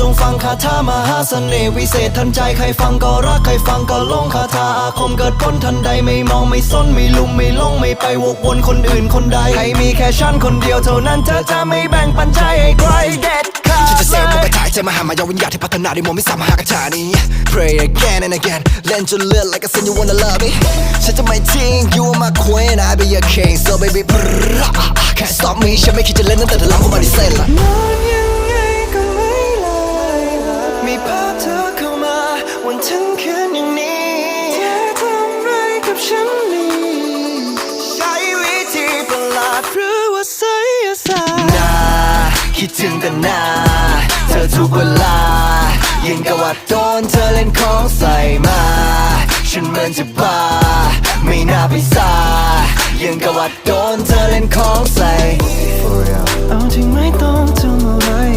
จงฟังคาถามหาเสน่ห์วิเศษทันใจใครฟังก็รักใครฟังก็ลงคาถาอาคมเกิดพ้นทันใดไม่มองไม่สนไม่ลุมไม่ลงไม่ไปวกวนคนอื่นคนใดให้มีแค่ฉันคนเดียวเท่านั้นเธอจะไม่แบ่งปันใจให้ใครเด็ดขาดฉันจะเซฟมันกระจายใจมาหามายาวิญญาณที่พัฒนาได้มองไม่สามหากระจานี้ Pray again and again เล่นจนเลือด like I said you wanna love me ฉันจะไม่ทิ้ง you are my queen I be your king so baby brrr, can't stop me ฉันไม่คิดจะเล่นตั้งแต่เธอล้ำเข้ามาในเส้นละ วันทั้งคืนอย่างนี้เธอทำไรกับฉันนี่ใช้วิธีประหลาดหรือว่าไสยศาสตร์นาคิดถึงแต่หน้าเธอทุกเวลา ยังกับว่าโดนเธอเล่นของใส่มา ฉันเหมือนจะบ้า ไม่น่าไปซายังกับว่าโดนเธอเล่นของใส่